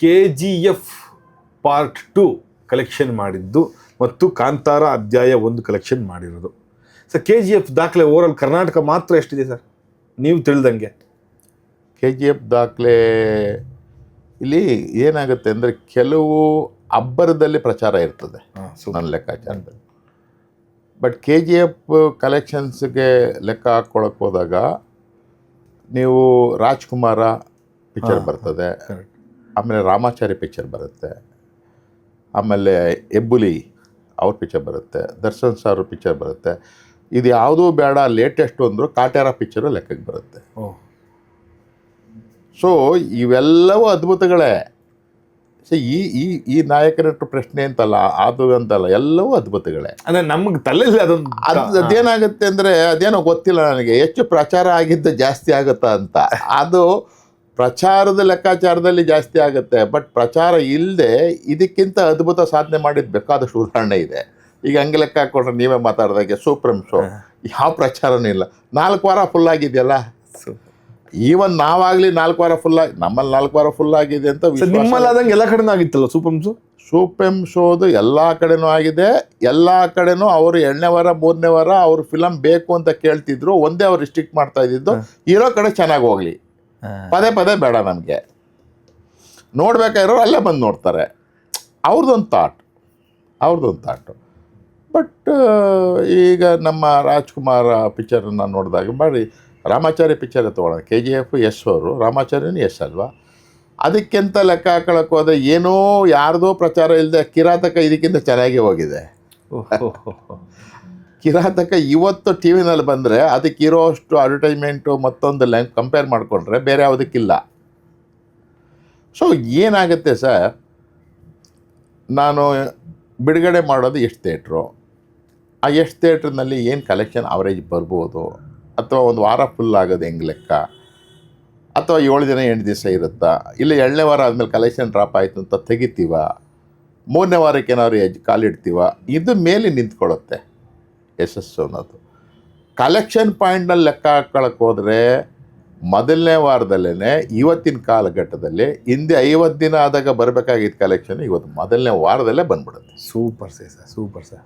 K G F part two collection ಮಾಡಿದ್ದು ಮತ್ತು ಕಾಂತಾರ ಅಧ್ಯಾಯ ಒಂದು ಕಲೆಕ್ಷನ್ ಮಾಡಿರೋದು. ಸರ್ ಕೆ ಜಿ ಎಫ್ ದಾಖಲೆ ಓವರಲ್ ಕರ್ನಾಟಕ ಮಾತ್ರ ಎಷ್ಟಿದೆ ಸರ್ ನೀವು ತಿಳಿದಂಗೆ. ಕೆ ಜಿ ಎಫ್ ದಾಖಲೆ ಇಲ್ಲಿ ಏನಾಗುತ್ತೆ ಅಂದರೆ ಕೆಲವು ಅಬ್ಬರದಲ್ಲಿ ಪ್ರಚಾರ ಇರ್ತದೆ ನನ್ನ ಲೆಕ್ಕಾಚಾರದಲ್ಲಿ. ಬಟ್ ಕೆ ಜಿ ಎಫ್ ಕಲೆಕ್ಷನ್ಸ್ಗೆ ಲೆಕ್ಕ ಹಾಕ್ಕೊಳಕ್ಕೆ ಹೋದಾಗ ನೀವು ರಾಜ್ಕುಮಾರ ಪಿಕ್ಚರ್ ಬರ್ತದೆ. ಆಮೇಲೆ ರಾಮಾಚಾರಿ ಪಿಕ್ಚರ್ ಬರುತ್ತೆ. ಆಮೇಲೆ ಎಬ್ಬುಲಿ ಅವ್ರ ಪಿಕ್ಚರ್ ಬರುತ್ತೆ. ದರ್ಶನ್ ಸರ್ ಪಿಕ್ಚರ್ ಬರುತ್ತೆ. ಇದು ಯಾವುದೂ ಬೇಡ ಲೇಟೆಸ್ಟ್ ಅಂದರು ಕಾಟ್ಯಾರ ಪಿಕ್ಚರು ಲೆಕ್ಕಕ್ಕೆ ಬರುತ್ತೆ. ಸೊ ಇವೆಲ್ಲವೂ ಅದ್ಭುತಗಳೇ. ಸೊ ಈ ಈ ಈ ನಾಯಕನಟ್ಟು ಪ್ರಶ್ನೆ ಅಂತಲ್ಲ ಅದು ಅಂತಲ್ಲ ಎಲ್ಲವೂ ಅದ್ಭುತಗಳೇ. ಅಂದರೆ ನಮ್ಗೆ ತಲೆಯಲ್ಲಿ ಅದೊಂದು ಅದು ಅದೇನಾಗುತ್ತೆ ಅಂದರೆ ಅದೇನೋ ಗೊತ್ತಿಲ್ಲ ನನಗೆ ಹೆಚ್ಚು ಪ್ರಚಾರ ಆಗಿದ್ದು ಜಾಸ್ತಿ ಆಗುತ್ತಾ ಅಂತ. ಅದು ಪ್ರಚಾರದ ಲೆಕ್ಕಾಚಾರದಲ್ಲಿ ಜಾಸ್ತಿ ಆಗುತ್ತೆ. ಬಟ್ ಪ್ರಚಾರ ಇಲ್ಲದೆ ಇದಕ್ಕಿಂತ ಅದ್ಭುತ ಸಾಧನೆ ಮಾಡಿದ್ದು ಬೇಕಾದಷ್ಟು ಉದಾಹರಣೆ ಇದೆ. ಈಗ ಹಂಗೆ ಲೆಕ್ಕ ಹಾಕೊಂಡ್ರೆ ನೀವೇ ಮಾತಾಡಿದಾಗೆ ಸೂಪ್ರಮ್ ಶೋ ಯಾವ ಪ್ರಚಾರನೂ ಇಲ್ಲ. ನಾಲ್ಕು ವಾರ ಫುಲ್ ಆಗಿದೆಯಲ್ಲ? ಈವನ್ ನಾವಾಗಲಿ ನಾಲ್ಕು ವಾರ ಫುಲ್ ಆಗಿ ನಮ್ಮಲ್ಲಿ ನಾಲ್ಕು ವಾರ ಫುಲ್ ಆಗಿದೆ ಅಂತ ಸರ್ ವಿಶ್ವಾಸ ನಿಮ್ಮಲ್ಲಿ ಆದಂಗೆ ಎಲ್ಲ ಕಡೆನೂ ಆಗಿತ್ತಲ್ಲ ಸೂಪಮ್ಸು ಸೂಪೆಂ ಶೋದು ಎಲ್ಲ ಕಡೆನೂ ಆಗಿದೆ. ಎಲ್ಲ ಕಡೆನೂ ಅವರು ಎರಡನೇ ವಾರ ಮೂರನೇ ವಾರ ಅವ್ರ ಫಿಲಮ್ ಬೇಕು ಅಂತ ಕೇಳ್ತಿದ್ರು. ಒಂದೇ ಅವ್ರು ರಿಸ್ಟ್ರಿಕ್ಟ್ ಮಾಡ್ತಾ ಇದ್ದಿದ್ದು. ಇರೋ ಕಡೆ ಚೆನ್ನಾಗಿ ಹೋಗಲಿ. ಪದೇ ಪದೇ ಬೇಡ ನಮಗೆ. ನೋಡ್ಬೇಕಾಗಿರೋರು ಅಲ್ಲೇ ಬಂದು ನೋಡ್ತಾರೆ. ಅವ್ರದ್ದೊಂದು ಥಾಟ್ ಅವ್ರದ್ದೊಂದು ಥಾಟು ಬಟ್ ಈಗ ನಮ್ಮ ರಾಜ್ಕುಮಾರ್ ಪಿಕ್ಚರನ್ನು ನೋಡಿದಾಗ ಮಾಡಿ ರಾಮಾಚಾರಿ ಪಿಕ್ಚರ್ ತೊಗೊಳ್ಳೋಣ. ಕೆ ಜಿ ಎಫ್ ಎಸ್ ಅವರು ರಾಮಾಚಾರ್ಯನೂ ಎಸ್ ಅಲ್ವಾ? ಅದಕ್ಕಿಂತ ಲೆಕ್ಕ ಹಾಕೊಳಕ್ಕೆ ಹೋದ ಏನೋ ಯಾರ್ದೋ ಪ್ರಚಾರ ಇಲ್ಲದೆ ಕಿರಾತಕ ಇದಕ್ಕಿಂತ ಚೆನ್ನಾಗಿ ಹೋಗಿದೆ. ಕಿರಾತಕ ಇವತ್ತು ಟಿ ವಿನಲ್ಲಿ ಬಂದರೆ ಅದಕ್ಕೆ ಇರೋಷ್ಟು ಅಡ್ವರ್ಟೈಸ್ಮೆಂಟು ಮತ್ತೊಂದು ಲ್ಯಾ ಕಂಪೇರ್ ಮಾಡಿಕೊಂಡ್ರೆ ಬೇರೆ ಯಾವುದಕ್ಕಿಲ್ಲ. ಸೊ ಏನಾಗುತ್ತೆ ಸರ್? ನಾನು ಬಿಡುಗಡೆ ಮಾಡೋದು ಎಷ್ಟು ಥಿಯೇಟ್ರು ಆ ಎಷ್ಟು ಥಿಯೇಟ್ರ್ನಲ್ಲಿ ಏನು ಕಲೆಕ್ಷನ್ ಅವರೇಜ್ ಬರ್ಬೋದು? ಅಥವಾ ಒಂದು ವಾರ ಫುಲ್ ಆಗೋದು ಹೆಂಗೆ ಲೆಕ್ಕ? ಅಥವಾ ಏಳು ದಿನ, ಎಂಟು ದಿವಸ ಇರುತ್ತಾ? ಇಲ್ಲ ಎರಡನೇ ವಾರ ಆದಮೇಲೆ ಕಲೆಕ್ಷನ್ ಡ್ರಾಪ್ ಆಯಿತು ಅಂತ ತೆಗಿತೀವ? ಮೂರನೇ ವಾರಕ್ಕೆ ಏನಾದ್ರು ಎಜ್ ಕಾಲಿಡ್ತೀವ? ಇದು ಮೇಲೆ ನಿಂತ್ಕೊಳ್ಳುತ್ತೆ. ಯಶಸ್ಸು ಅನ್ನೋದು. ಕಲೆಕ್ಷನ್ ಪಾಯಿಂಟ್ನಲ್ಲಿ ಲೆಕ್ಕ ಹಾಕ್ಕೊಳಕ್ಕೆ ಹೋದರೆ ಮೊದಲನೇ ವಾರದಲ್ಲೇ ಇವತ್ತಿನ ಕಾಲಘಟ್ಟದಲ್ಲಿ ಹಿಂದೆ ಐವತ್ತು ದಿನ ಆದಾಗ ಬರಬೇಕಾಗಿದ್ದ ಕಲೆಕ್ಷನ್ ಇವತ್ತು ಮೊದಲನೇ ವಾರದಲ್ಲೇ ಬಂದ್ಬಿಡುತ್ತೆ. Super sir super sir